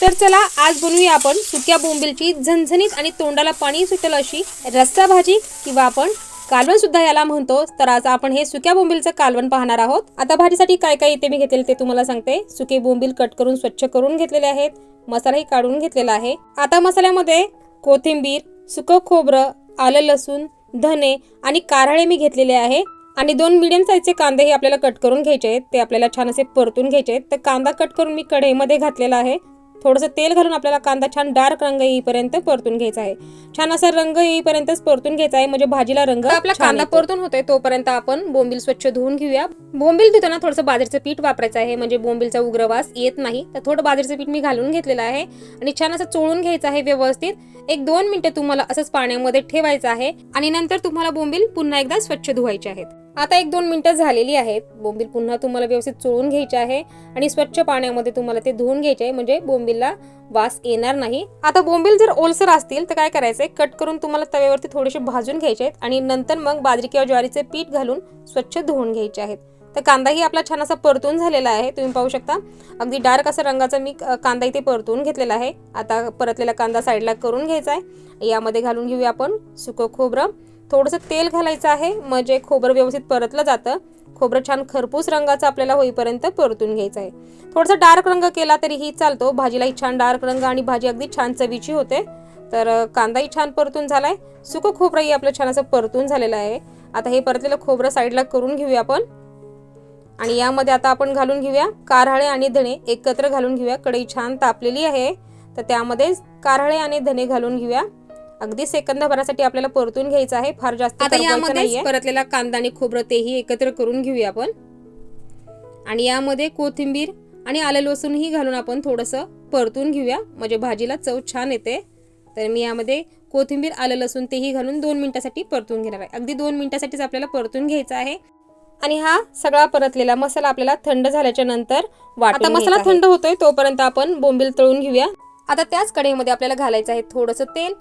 तर चला आज बनवूया आपण सुक्या बोंबिलची झणझणीत आणि तोंडाला पाणी सुटेल अशी रस्सा भाजी किंवा आपण कालवण सुद्धा याला म्हणतो. तर आज आपण हे सुक्या बोंबिलचं कालवण पाहणार आहोत. आता भाजीसाठी काय काय इथे मी घेतलेले ते तुम्हाला सांगते. सुके बोंबील कट करून स्वच्छ करून घेतलेले आहेत. मसालाही काढून घेतलेला आहे. आता मसाल्यामध्ये कोथिंबीर सुकं खोबरं आलं लसूण धने आणि कारळे मी घेतलेले आहे. आणि दोन मिडियम साईजचे कांदे हे आपल्याला कट करून घ्यायचे आहेत. ते आपल्याला छान असे परतून घ्यायचे आहेत. तर कांदा कट करून मी कढईमध्ये घातलेला आहे. थोडंसं तेल घालून आपल्याला कांदा छान डार्क रंग येईपर्यंत परतून घ्यायचा आहे. छान असा रंग येईपर्यंतच परतून घ्यायचा आहे. म्हणजे भाजीला रंग आपला कांदा परतून होतोय तोपर्यंत आपण बोंबील स्वच्छ धुवून घेऊया. बोंबील धुताना थोडंसं बाजरीचं पीठ वापरायचं आहे. म्हणजे बोंबीलचा उग्रवास येत नाही. तर थोडं बाजरीचं पीठ मी घालून घेतलेलं आहे. आणि छान असं चोळून घ्यायचं आहे व्यवस्थित. एक दोन मिनिटं तुम्हाला असंच पाण्यामध्ये ठेवायचं आहे. आणि नंतर तुम्हाला बोंबील पुन्हा एकदा स्वच्छ धुवायचे आहेत. आता एक दोन मिनटं झालेली आहेत. बोंबील पुन्हा तुम्हाला व्यवस्थित चोळून घ्यायचे आहे आणि स्वच्छ पाण्यामध्ये तुम्हाला ते धुवून घ्यायचे आहे. म्हणजे बोंबीलला वास येणार नाही. आता बोंबील जर ओलसर असतील तर काय करायचंय? कट करून तुम्हाला तव्यावरती थोडेसे भाजून घ्यायचे आहेत आणि नंतर मग बाजरी किंवा ज्वारीचे पीठ घालून स्वच्छ धुवून घ्यायचे आहेत. तर कांदाही आपला छान असा परतून झालेला आहे. तुम्ही पाहू शकता. अगदी डार्क असा रंगाचा मी कांदा इथे परतून घेतलेला आहे. आता परतलेला कांदा साईडला करून घ्यायचा आहे. यामध्ये घालून घेऊया आपण सुकं खोबरं. थोडंसं तेल घालायचं आहे. म्हणजे खोबरं व्यवस्थित परतलं जातं. खोबरं छान खरपूस रंगाचं आपल्याला होईपर्यंत परतून घ्यायचं आहे. थोडासा डार्क रंग केला तरीही चालतो. भाजीलाही छान डार्क रंग आणि भाजी अगदी छान चवीची होते. तर कांदाही छान परतून झाला आहे सुकं खोबरंही आपलं छान असं परतून झालेलं आहे. आता हे परतलेलं खोबरं साईडला करून घेऊया आपण. आणि यामध्ये आता आपण घालून घेऊया कारहाळे आणि धणे. एकत्र घालून घेऊया. कढई छान तापलेली आहे. तर त्यामध्ये कारहाळे आणि धणे घालून घेऊया. अगदी सेकंदभरासाठी आपल्याला परतून घ्यायचं आहे. फार जास्त आता यामध्ये. परतलेला कांदा आणि खोबरं तेही एकत्र करून घेऊया आपण. आणि यामध्ये कोथिंबीर आणि आलं लसूणही घालून आपण थोडंसं परतून घेऊया. म्हणजे भाजीला चव छान येते. तर मी यामध्ये कोथिंबीर आलं लसूण तेही घालून दोन मिनिटासाठी परतून घेणार आहे. अगदी दोन मिनिटासाठीच आपल्याला परतून घ्यायचा आहे. आणि हा सगळा परतलेला मसाला आपल्याला थंड झाल्याच्यानंतर आता मसाला थंड होतोय तोपर्यंत आपण बोंबील तळून घेऊया. आता त्याच कढईमध्ये आपल्याला घालायचं आहे थोडंसं तेल.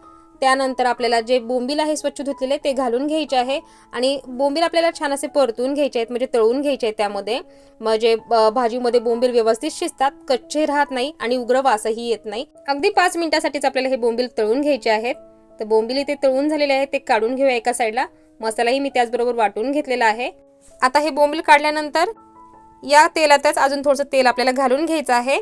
त्यानंतर आपल्याला जे बोंबील आहे स्वच्छ धुतलेले ते घालून घ्यायचे आहे. आणि बोंबील आपल्याला छान असे परतून घ्यायचे आहेत म्हणजे तळून घ्यायचे आहेत त्यामध्ये. म्हणजे भाजीमध्ये बोंबील व्यवस्थित शिजतात कच्चे राहत नाही आणि उग्र वासही येत नाही. अगदी पाच मिनिटासाठीच आपल्याला हे बोंबील तळून घ्यायचे आहेत. तर बोंबील इथे तळून झालेले आहेत ते काढून घेऊया एका साईडला. मसालाही मी त्याचबरोबर वाटून घेतलेला आहे. आता हे बोंबील काढल्यानंतर या तेलातच अजून थोडंसं तेल आपल्याला घालून घ्यायचं आहे.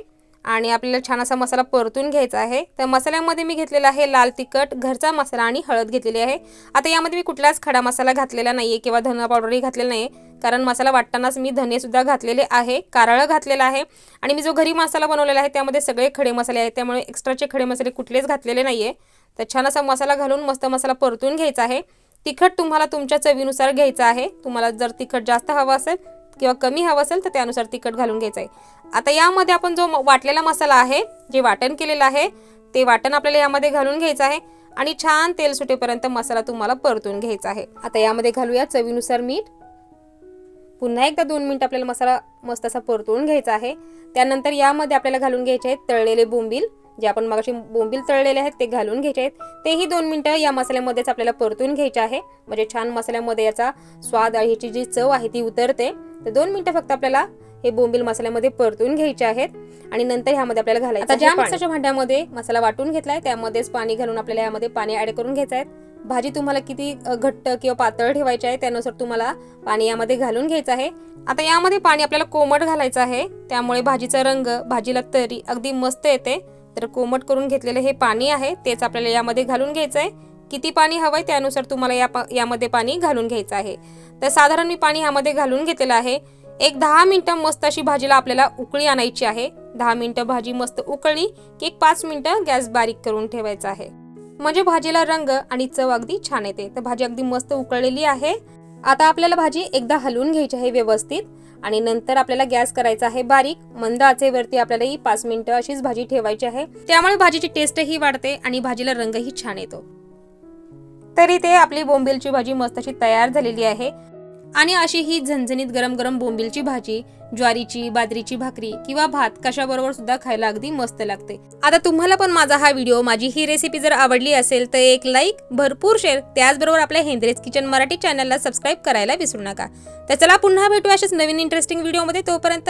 आणि आपल्याला छान असा मसाला परतून घ्यायचा आहे. तर मसाल्यामध्ये मी घेतलेला आहे लाल तिखट घरचा मसाला आणि हळद घेतलेली आहे. आता यामध्ये मी कुठलाच खडा मसाला घातलेला नाही आहे किंवा धना पावडरही घातलेला नाही कारण मसाला वाटतानाच मी धनेसुद्धा घातलेले आहे कारळं घातलेलं आहे. आणि मी जो घरी मसाला बनवलेला आहे त्यामध्ये सगळे खडे मसाले आहेत. त्यामुळे एक्स्ट्राचे खडे मसाले कुठलेच घातलेले नाही आहे तर छान असा मसाला घालून मस्त मसाला परतून घ्यायचा आहे. तिखट तुम्हाला तुमच्या चवीनुसार घ्यायचं आहे. तुम्हाला जर तिखट जास्त हवं असेल किंवा कमी हवं असेल तर त्यानुसार तिखट घालून घ्यायचं आहे आता यामध्ये आपण जो म- वाटलेला मसाला आहे जे वाटण केलेलं आहे ते वाटण आपल्याला यामध्ये घालून घ्यायचं आहे आणि छान तेल सुटेपर्यंत मसाला तुम्हाला परतून घ्यायचा आहे. आता यामध्ये घालूया चवीनुसार मीठ. पुन्हा एकदा दोन मिनिट आपल्याला मसाला मस्त असा परतून घ्यायचा आहे. त्यानंतर यामध्ये आपल्याला घालून घ्यायचे आहेत तळलेले बोंबील. जे आपण मगाशी बोंबील तळलेले आहेत ते घालून घ्यायचे आहेत. तेही दोन मिनिटं या मसाल्यामध्येच आपल्याला परतून घ्यायचे आहे. म्हणजे छान मसाल्यामध्ये याचा स्वाद ह्याची जी चव आहे ती उतरते. तर दोन मिनिटं फक्त आपल्याला हे बोंबील मसाल्यामध्ये परतून घ्यायचे आहेत. आणि नंतर ह्यामध्ये आपल्याला घालायचं आता ज्या मिक्सरच्या भांड्यामध्ये मसाला वाटून घेतलाय त्यामध्येच पाणी घालून आपल्याला यामध्ये पाणी ऍड करून घ्यायचं आहे. भाजी तुम्हाला किती घट्ट किंवा पातळ ठेवायची आहे त्यानुसार तुम्हाला पाणी यामध्ये घालून घ्यायचं आहे. आता यामध्ये पाणी आपल्याला कोमट घालायचं आहे. त्यामुळे भाजीचा रंग भाजीला तरी अगदी मस्त येते. तर कोमट करून घेतलेलं हे पाणी आहे तेच आपल्याला यामध्ये घालून घ्यायचं आहे. किती पाणी हवंय त्यानुसार तुम्हाला या पा यामध्ये पाणी घालून घ्यायचं आहे. तर साधारण मी पाणी ह्यामध्ये घालून घेतलेलं आहे. एक दहा मिनटं मस्त अशी भाजीला आपल्याला उकळी आणायची आहे. दहा मिनटं भाजी मस्त उकळली की एक पाच मिनटं गॅस बारीक करून ठेवायचा आहे. म्हणजे भाजीला रंग आणि चव अगदी छान येते. तर भाजी अगदी मस्त उकळलेली आहे. आता आपल्याला भाजी एकदा हलवून घ्यायची आहे व्यवस्थित आणि नंतर आपल्याला गॅस करायचा आहे बारीक. मंद आचेवरती आपल्याला ही पाच मिनिटं अशीच भाजी ठेवायची आहे. त्यामुळे भाजीची टेस्टही वाढते आणि भाजीला रंगही छान येतो. तरी ते आपली बोंबीलची भाजी मस्त अशी तयार झालेली आहे. आणि अशी ही झणझणीत गरम गरम बोंबीलची भाजी ज्वारीची बाजरीची भाकरी किंवा भात कशाबरोबर सुद्धा खायला अगदी मस्त लागते. आता तुम्हाला पण माझा हा व्हिडिओ माझी ही रेसिपी जर आवडली असेल तर एक लाईक भरपूर शेअर त्याचबरोबर आपल्या हेंद्रेज किचन मराठी चॅनलला सबस्क्राईब करायला विसरू नका. तर चला पुन्हा भेटू अशाच नवीन इंटरेस्टिंग व्हिडिओमध्ये तोपर्यंत